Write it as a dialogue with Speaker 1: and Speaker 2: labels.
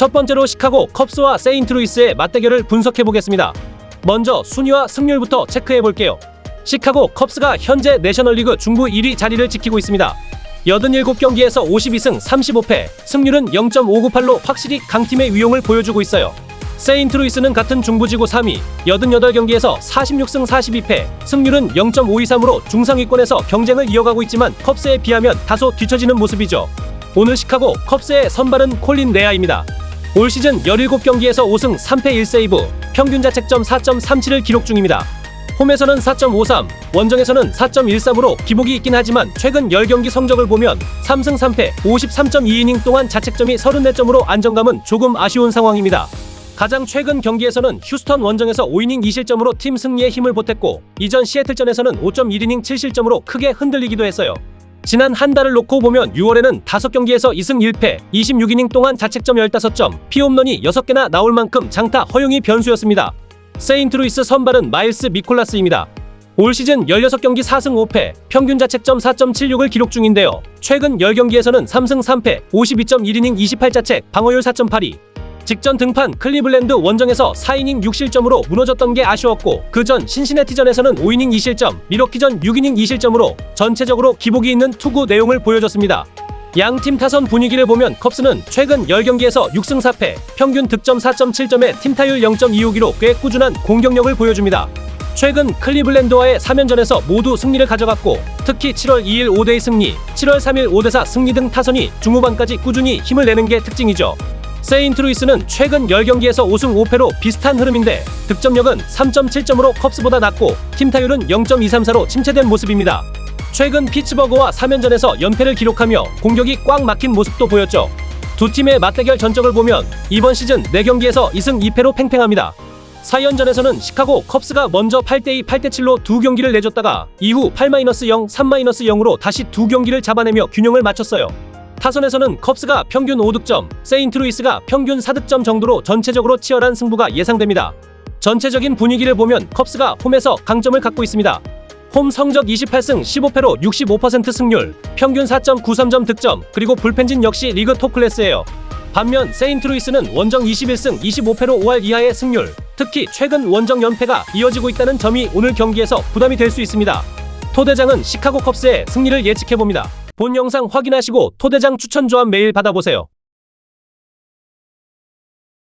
Speaker 1: 첫 번째로 시카고 컵스와 세인트루이스의 맞대결을 분석해 보겠습니다. 먼저 순위와 승률부터 체크해 볼게요. 시카고 컵스가 현재 내셔널리그 중부 1위 자리를 지키고 있습니다. 87경기에서 52승 35패, 승률은 0.598로 확실히 강팀의 위용을 보여주고 있어요. 세인트루이스는 같은 중부지구 3위, 88경기에서 46승 42패, 승률은 0.523으로 중상위권에서 경쟁을 이어가고 있지만 컵스에 비하면 다소 뒤처지는 모습이죠. 오늘 시카고 컵스의 선발은 콜린 레아입니다. 올 시즌 17경기에서 5승 3패 1세이브, 평균 자책점 4.37을 기록 중입니다. 홈에서는 4.53, 원정에서는 4.13으로 기복이 있긴 하지만 최근 10경기 성적을 보면 3승 3패, 53.2이닝 동안 자책점이 34점으로 안정감은 조금 아쉬운 상황입니다. 가장 최근 경기에서는 휴스턴 원정에서 5이닝 2실점으로 팀 승리에 힘을 보탰고 이전 시애틀전에서는 5.1이닝 7실점으로 크게 흔들리기도 했어요. 지난 한 달을 놓고 보면 6월에는 5경기에서 2승 1패, 26이닝 동안 자책점 15점, 피홈런이 6개나 나올 만큼 장타 허용이 변수였습니다. 세인트루이스 선발은 마일스 미콜라스입니다. 올 시즌 16경기 4승 5패, 평균 자책점 4.76을 기록 중인데요. 최근 10경기에서는 3승 3패, 52.1이닝 28자책, 방어율 4.82. 직전 등판 클리블랜드 원정에서 4이닝 6실점으로 무너졌던 게 아쉬웠고 그전 신시내티전에서는 5이닝 2실점, 미러키전 6이닝 2실점으로 전체적으로 기복이 있는 투구 내용을 보여줬습니다. 양팀 타선 분위기를 보면 컵스는 최근 10경기에서 6승 4패, 평균 득점 4.7점에 팀 타율 0.262로 꽤 꾸준한 공격력을 보여줍니다. 최근 클리블랜드와의 3연전에서 모두 승리를 가져갔고 특히 7월 2일 5대2 승리, 7월 3일 5대4 승리 등 타선이 중후반까지 꾸준히 힘을 내는 게 특징이죠. 세인트루이스는 최근 10경기에서 5승 5패로 비슷한 흐름인데 득점력은 3.7점으로 컵스보다 낮고 팀 타율은 0.234로 침체된 모습입니다. 최근 피츠버그와 3연전에서 연패를 기록하며 공격이 꽉 막힌 모습도 보였죠. 두 팀의 맞대결 전적을 보면 이번 시즌 4경기에서 2승 2패로 팽팽합니다. 4연전에서는 시카고 컵스가 먼저 8대2, 8대7로 두 경기를 내줬다가 이후 8-0, 3-0으로 다시 두 경기를 잡아내며 균형을 맞췄어요. 타선에서는 컵스가 평균 5득점, 세인트루이스가 평균 4득점 정도로 전체적으로 치열한 승부가 예상됩니다. 전체적인 분위기를 보면 컵스가 홈에서 강점을 갖고 있습니다. 홈 성적 28승 15패로 65% 승률, 평균 4.93점 득점, 그리고 불펜진 역시 리그 톱 클래스예요. 반면 세인트루이스는 원정 21승 25패로 5할 이하의 승률, 특히 최근 원정 연패가 이어지고 있다는 점이 오늘 경기에서 부담이 될 수 있습니다. 토대장은 시카고 컵스의 승리를 예측해봅니다. 본 영상 확인하시고 토대장 추천 조합 메일 받아보세요.